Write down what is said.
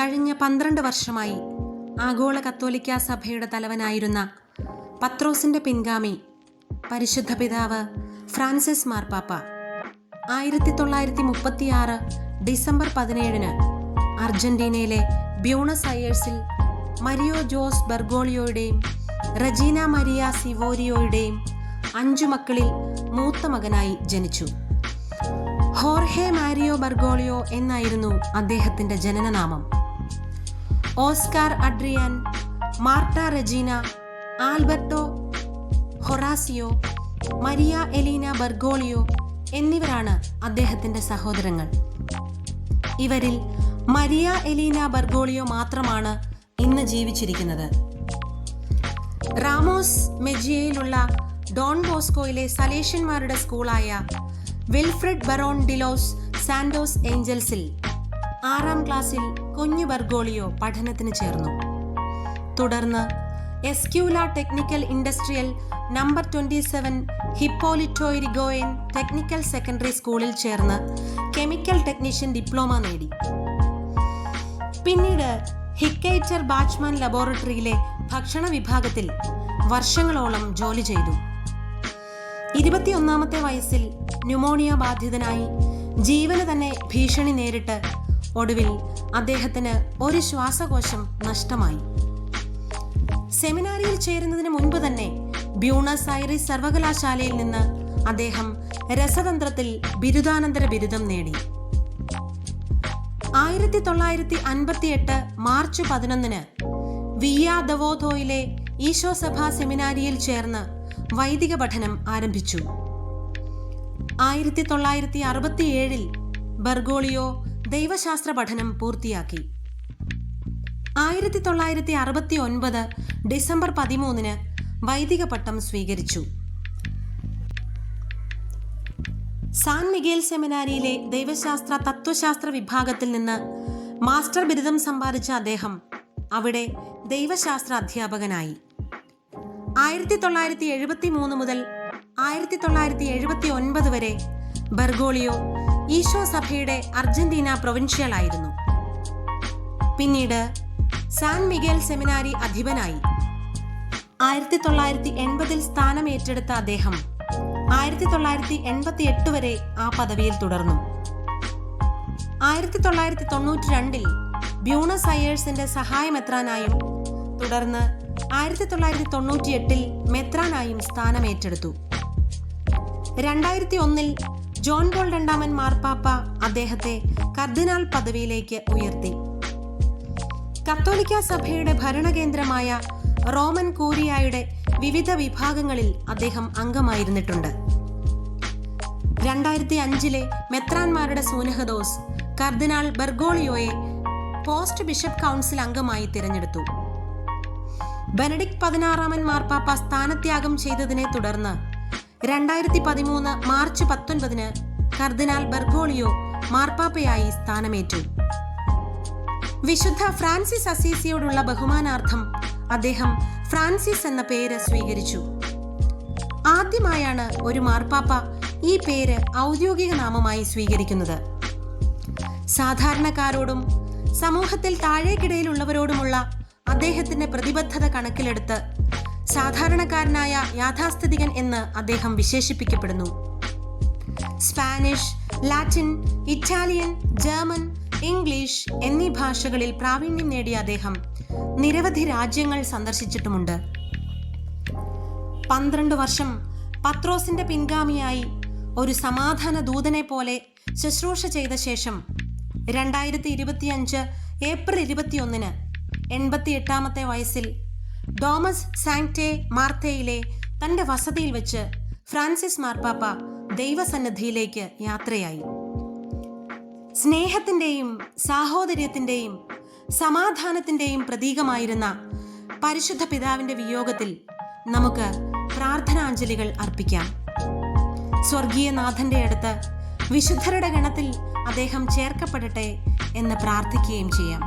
കഴിഞ്ഞ പന്ത്രണ്ട് വർഷമായി ആഗോള കത്തോലിക്ക സഭയുടെ തലവനായിരുന്ന പത്രോസിന്റെ പിൻഗാമി പരിശുദ്ധ പിതാവ് ഫ്രാൻസിസ് മാർപ്പാപ്പ ആയിരത്തി തൊള്ളായിരത്തി മുപ്പത്തിയാറ് ഡിസംബർ പതിനേഴിന് അർജന്റീനയിലെ ബ്യൂണസ് അയേഴ്സിൽ മരിയോ ജോസ് ബെർഗോളിയോയുടെയും റജീന മരിയ സിവോരിയോയുടെയും അഞ്ചു മക്കളിൽ മൂത്ത മകനായി ജനിച്ചു. ഹോർഹെ മാരിയോ ബർഗോളിയോ എന്നായിരുന്നു അദ്ദേഹത്തിന്റെ ജനനനാമം. Oscar Adrian Marta Regina Alberto Horacio Maria Elena Bergoglio എന്നിവരാണ് അദ്ദേഹത്തിന്റെ സഹോദരങ്ങൾ. ഇവരിൽ മരിയ എലീന ബർഗോളിയോ മാത്രമാണ് ഇന്ന് ജീവിച്ചിരിക്കുന്നത്. റാമോസ് മെജിയയിലുള്ള ഡോൺ ബോസ്കോയിലെ സലേഷ്യന്മാരുടെ സ്കൂളായ Wilfrid Baron de los Santos ഏഞ്ചൽസിൽ ആറാം ക്ലാസ്സിൽ കുഞ്ഞു ബർഗോളിയോ പഠനത്തിന് ചേർന്നു. തുടർന്ന് Escuela technical industrial number twenty seven Hipolito Yrigoyen technical secondary സ്കൂളിൽ ചേർന്ന് കെമിക്കൽ ടെക്നീഷ്യൻ ഡിപ്ലോമ നേടി. പിന്നീട് ഹിക്കൈറ്റർ ബാച്ച്മാൻ ലബോറട്ടറിയിലെ ഭക്ഷണ വിഭാഗത്തിൽ വർഷങ്ങളോളം ജോലി ചെയ്തു. ഇരുപത്തിയൊന്നാമത്തെ വയസ്സിൽ ന്യൂമോണിയ ബാധിതനായി ജീവന് തന്നെ ഭീഷണി നേരിട്ട് ഒടുവിൽ അദ്ദേഹത്തിന് ഒരു ശ്വാസകോശം നഷ്ടമായി. സെമിനാരിയിൽ ചേരുന്നതിന് മുൻപ് തന്നെ ബ്യൂണസ് ഐറി സർവകലാശാലയിൽ നിന്ന് അദ്ദേഹം രസതന്ത്രത്തിൽ ബിരുദാനന്തര ബിരുദം നേടി. ആയിരത്തി തൊള്ളായിരത്തി അൻപത്തി എട്ട് മാർച്ച് പതിനൊന്നിന് വിയ ദവോധോയിലെ ഈശോ സഭാ സെമിനാരിയിൽ ചേർന്ന് വൈദിക പഠനം ആരംഭിച്ചു. ആയിരത്തി തൊള്ളായിരത്തി അറുപത്തിയേഴിൽ ബർഗോളിയോ ദൈവശാസ്ത്ര പഠനം പൂർത്തിയാക്കി. ആയിരത്തി തൊള്ളായിരത്തി അറുപത്തി ഒൻപത് ഡിസംബർ പതിമൂന്നിന് വൈദിക പട്ടം സ്വീകരിച്ചു. സാൻ മിഗേൽ സെമിനാരിയിലെ ദൈവശാസ്ത്ര തത്വശാസ്ത്ര വിഭാഗത്തിൽ നിന്ന് മാസ്റ്റർ ബിരുദം സമ്പാദിച്ച അദ്ദേഹം അവിടെ ദൈവശാസ്ത്ര അധ്യാപകനായി. ആയിരത്തി തൊള്ളായിരത്തി എഴുപത്തി മൂന്ന് മുതൽ ആയിരത്തി തൊള്ളായിരത്തി എഴുപത്തി ഒൻപത് വരെ ബർഗോളിയോ ഈശോ സഭയുടെ അർജന്റീന പ്രൊവിൻഷ്യൽ ആയിരുന്നു. പിന്നീട് സാൻ മിഗേൽ സെമിനാരി അധിപനായി. ആയിരത്തി തൊള്ളായിരത്തി എൺപതിൽ സ്ഥാനം ഏറ്റെടുത്ത അദ്ദേഹം ആയിരത്തി തൊള്ളായിരത്തി എൺപത്തി എട്ട് വരെ ആ പദവിയിൽ തുടർന്നു. ആയിരത്തി തൊള്ളായിരത്തി തൊണ്ണൂറ്റി രണ്ടിൽ ബ്യൂണസ് അയേഴ്സിന്റെ സഹായമെത്രാനായും തുടർന്ന് ആയിരത്തി തൊള്ളായിരത്തി തൊണ്ണൂറ്റി എട്ടിൽ മെത്രാനായും സ്ഥാനമേറ്റെടുത്തു രണ്ടായിരത്തി ഒന്നിൽ ജോൺ പോൾ രണ്ടാമൻ മാർപ്പാപ്പ അദ്ദേഹത്തെ കർദിനാൾ പദവിയിലേക്ക് ഉയർത്തി. കത്തോലിക്ക സഭയുടെ ഭരണകേന്ദ്രമായ റോമൻ കൂരിയായുടെ വിവിധ വിഭാഗങ്ങളിൽ അദ്ദേഹം അംഗമായിരുന്നിട്ടുണ്ട്. രണ്ടായിരത്തി അഞ്ചിലെ മെത്രാൻമാരുടെ സൂനഹദോസ് കർദിനാൾ ബെർഗോളിയോയെ പോസ്റ്റ് ബിഷപ്പ് കൗൺസിൽ അംഗമായി തിരഞ്ഞെടുത്തു. ബെനഡിക്ട് പതിനാറാമൻ മാർപ്പാപ്പ സ്ഥാനത്യാഗം ചെയ്തതിനെ തുടർന്ന് രണ്ടായിരത്തി പതിമൂന്ന് മാർച്ച് പത്തൊൻപതിന് കർദിനാൾ ബെർഗോളിയോ മാർപ്പാപ്പയായി സ്ഥാനമേറ്റു. വിശുദ്ധ ഫ്രാൻസിസ് അസീസിയോടുള്ള ബഹുമാനാർത്ഥം അദ്ദേഹം ഫ്രാൻസിസ് എന്ന പേര് സ്വീകരിച്ചു. ആദ്യമായാണ് ഒരു മാർപ്പാപ്പ ഈ പേര് ഔദ്യോഗിക നാമമായി സ്വീകരിക്കുന്നത്. സാധാരണക്കാരോടും സമൂഹത്തിൽ താഴേക്കിടയിലുള്ളവരോടുമുള്ള അദ്ദേഹത്തിന്റെ പ്രതിബദ്ധത കണക്കിലെടുത്ത് സാധാരണക്കാരനായ യാഥാസ്ഥിതികൻ എന്ന് അദ്ദേഹം വിശേഷിപ്പിക്കപ്പെടുന്നു. Spanish Latin Italian German English എന്നീ ഭാഷകളിൽ പ്രാവീണ്യം നേടിയ അദ്ദേഹം നിരവധി രാജ്യങ്ങൾ സന്ദർശിച്ചിട്ടുമുണ്ട്. പന്ത്രണ്ട് വർഷം പത്രോസിന്റെ പിൻഗാമിയായി ഒരു സമാധാന ദൂതനെ പോലെ ശുശ്രൂഷ ചെയ്ത ശേഷം രണ്ടായിരത്തി ഇരുപത്തിയഞ്ച് ഏപ്രിൽ ഇരുപത്തിയൊന്നിന് എൺപത്തി എട്ടാമത്തെ വയസ്സിൽ ഡോമസ് സാങ്റ്റെ മാർത്തയിലെ തന്റെ വസതിയിൽ വെച്ച് ഫ്രാൻസിസ് മാർപ്പാപ്പ ദൈവസന്നദ്ധിയിലേക്ക് യാത്രയായി. സ്നേഹത്തിന്റെയും സാഹോദര്യത്തിന്റെയും സമാധാനത്തിന്റെയും പ്രതീകമായിരുന്ന പരിശുദ്ധ പിതാവിന്റെ വിയോഗത്തിൽ നമുക്ക് പ്രാർത്ഥനാഞ്ജലികൾ അർപ്പിക്കാം. സ്വർഗീയനാഥന്റെ അടുത്ത് വിശുദ്ധരുടെ ഗണത്തിൽ അദ്ദേഹം ചേർക്കപ്പെടട്ടെ എന്ന് പ്രാർത്ഥിക്കുകയും ചെയ്യാം.